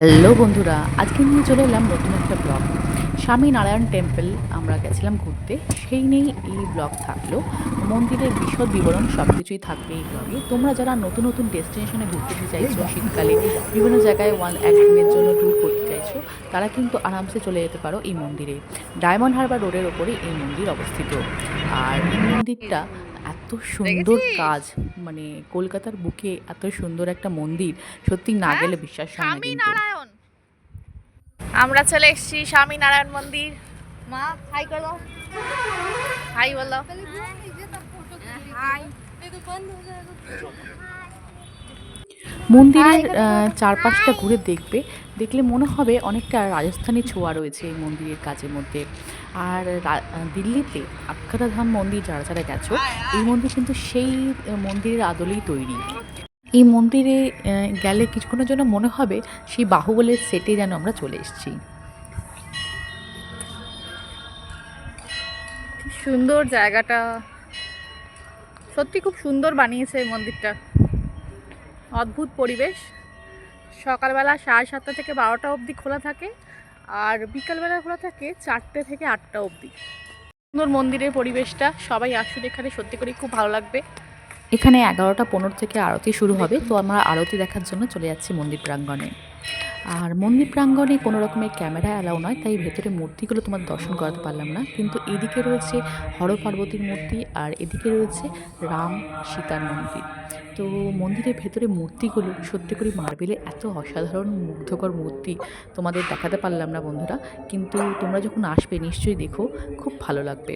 Hello বন্ধুরা, আজকে নিয়ে চলে এলাম নতুন একটা ব্লগ। স্বামী নারায়ণ টেম্পল, আমরা গেছিলাম ঘুরতে, সেই নিয়েই এই ব্লগ থাকল। মন্দিরের বিশদ বিবরণ সব কিছুই থাকবে এই ব্লগে। তোমরা যারা নতুন নতুন ডেস্টিনেশনে ঘুরতে চাইছো, শীতকালে বিভিন্ন জায়গায় ওয়ান একদিনের জন্য ট্যুর করতে চাইছো, তারা কিন্তু আরামসে চলে যেতে পারো এই মন্দিরে। ডায়মন্ড হারবার রোডের ওপরে এই মন্দির অবস্থিত। আর এই মন্দিরটা এত সুন্দর কাজ। মানে কলকাতার বুকে এত সুন্দর একটা মন্দির। সত্যি না হ্যাঁ? গেলে বিশ্বাস হয় না নারায়ণ। আমরা চলে এসেছি স্বামী নারায়ণ মন্দির। মা হাই করো হাই বলো। মন্দিরের আহ, চারপাশটা ঘুরে দেখবে। দেখলে মনে হবে অনেকটা রাজস্থানী ছোঁয়া রয়েছে এই মন্দিরের কাজের মধ্যে। আর দিল্লিতে আক্ষরাধাম মন্দির যারা যারা গেছো এই মন্দির কিন্তু সেই মন্দিরের আদলেই তৈরি। এই মন্দিরে গেলে কিছুক্ষণের জন্য মনে হবে সেই বাহুবলের সেটে যেন আমরা চলে এসেছি। সুন্দর জায়গাটা। সত্যি খুব সুন্দর বানিয়েছে এই মন্দিরটা। অদ্ভুত পরিবেশ। সকালবেলা সাড়ে সাতটা থেকে বারোটা অবধি খোলা থাকে আর বিকালবেলা খোলা থাকে চারটে থেকে আটটা অবধি। সুন্দর মন্দিরের পরিবেশটা, সবাই আসুন এখানে, সত্যি করে খুব ভালো লাগবে। এখানে এগারোটা পনেরো থেকে আরতি শুরু হবে, তো আমরা আরতি দেখার জন্য চলে যাচ্ছি মন্দির প্রাঙ্গণে। আর মন্দির প্রাঙ্গণে কোনো রকমের ক্যামেরা অ্যালাউ নয়, তাই ভেতরে মূর্তিগুলো তোমার দর্শন করাতে পারলাম না। কিন্তু এদিকে রয়েছে হর পার্বতীর মূর্তি আর এদিকে রয়েছে রাম সীতার মন্দির। তো মন্দিরের ভেতরে মূর্তিগুলো সত্যি করে মার্বেলে এত অসাধারণ মুগ্ধকর মূর্তি তোমাদের দেখাতে পারলাম না বন্ধুরা, কিন্তু তোমরা যখন আসবে নিশ্চয়ই দেখো, খুব ভালো লাগবে।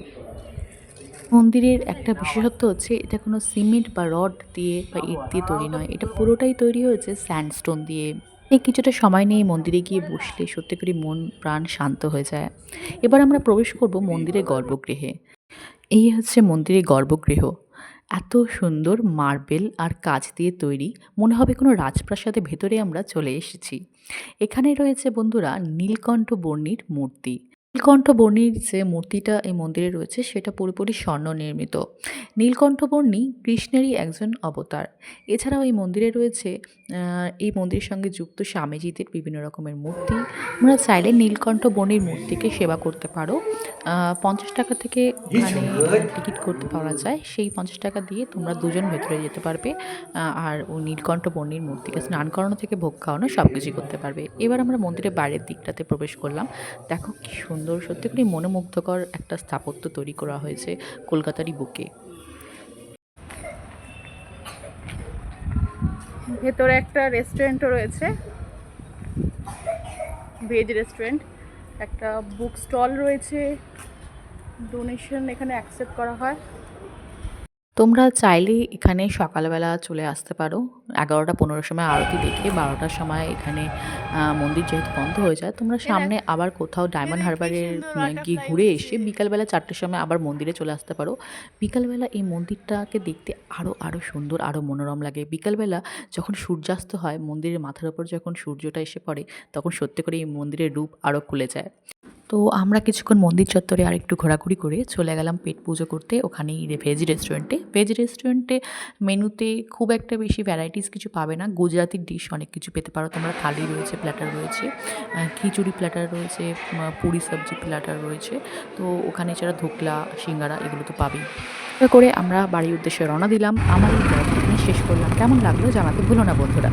মন্দিরের একটা বিশেষত্ব হচ্ছে এটা কোনো সিমেন্ট বা রড দিয়ে বা ইট দিয়ে তৈরি নয়, এটা পুরোটাই তৈরি হয়েছে স্যান্ডস্টোন দিয়ে। এই কিছুটা সময় নিয়ে মন্দিরে গিয়ে বসলে সত্যি করে মন, প্রাণ শান্ত হয়ে যায়। এবার আমরা প্রবেশ করব মন্দিরের গর্ভগৃহে। এই হচ্ছে মন্দিরের গর্ভগৃহ। এত সুন্দর মার্বেল আর কাজ দিয়ে তৈরি। মনে হবে কোনো রাজপ্রাসাদের ভেতরে আমরা চলে এসেছি। এখানে রয়েছে বন্ধুরা নীলকণ্ঠ বর্ণির মূর্তি। নীলকণ্ঠ বর্ণির যে মূর্তিটা এই মন্দিরে রয়েছে, সেটা পুরোপুরি স্বর্ণ নির্মিত নীলকণ্ঠ বর্ণী কৃষ্ণেরই একজন অবতার। এছাড়াও এই মন্দিরে রয়েছে এই মন্দিরের সঙ্গে যুক্ত স্বামীজিদের বিভিন্ন রকমের মূর্তি। আমরা চাইলে নীলকণ্ঠ বর্ণির মূর্তিকে সেবা করতে পারো। পঞ্চাশ টাকা থেকে ওখানে টিকিট করতে পারা যায়। সেই পঞ্চাশ টাকা দিয়ে তোমরা দুজন ভেতরে যেতে পারবে আর ও নীলকণ্ঠ বর্ণির মূর্তিকে স্নান করানো থেকে ভোগ খাওয়ানো সব কিছুই করতে পারবে। এবার আমরা মন্দিরের বাইরের দিকটাতে প্রবেশ করলাম। দেখো কি সুন্দর সত্যি করে মনোমুগ্ধকর একটা স্থাপত্য তৈরি করা হয়েছে কলকাতারই বুকে। ভেতরে একটা রেস্টুরেন্টও রয়েছে। ভেজ রেস্টুরেন্ট একটা বুক স্টল রয়েছে। ডোনেশন এখানে অ্যাকসেপ্ট করা হয়। তোমরা চাইলে এখানে সকালবেলা চলে আসতে পারো। এগারোটা পনেরোর সময় আরতি দেখে বারোটার সময় এখানে মন্দির যেহেতু বন্ধ হয়ে যায় তোমরা সামনে আবার কোথাও ডায়মন্ড হারবারের গিয়ে ঘুরে এসে বিকালবেলা চারটের সময় আবার মন্দিরে চলে আসতে পারো। বিকালবেলা এই মন্দিরটাকে দেখতে আরও আরও সুন্দর আরও মনোরম লাগে। বিকালবেলা যখন সূর্যাস্ত হয় মন্দিরের মাথার ওপর যখন সূর্যটা এসে পড়ে তখন সত্যি করে এই মন্দিরের রূপ আরও খুলে যায়। তো আমরা কিছুক্ষণ মন্দির চত্বরে আর একটু ঘোরাঘুরি করে চলে গেলাম পেট পুজো করতে, ওখানেই ভেজ রেস্টুরেন্টে ভেজ রেস্টুরেন্টে মেনুতে খুব একটা বেশি ভ্যারাইটিস কিছু পাবে না। গুজরাটি ডিশ অনেক কিছু পেতে পারো। তোমরা থালি রয়েছে প্ল্যাটার রয়েছে খিচুড়ি প্ল্যাটার রয়েছে পুরি সবজি প্ল্যাটার রয়েছে। তো ওখানে এছাড়া ধোকলা, সিঙ্গারা এগুলো তো পাবেই। করে আমরা বাড়ির উদ্দেশ্যে রওনা দিলাম। আমার শেষ করলাম। কেমন লাগল জানাতে ভুলো না বন্ধুরা।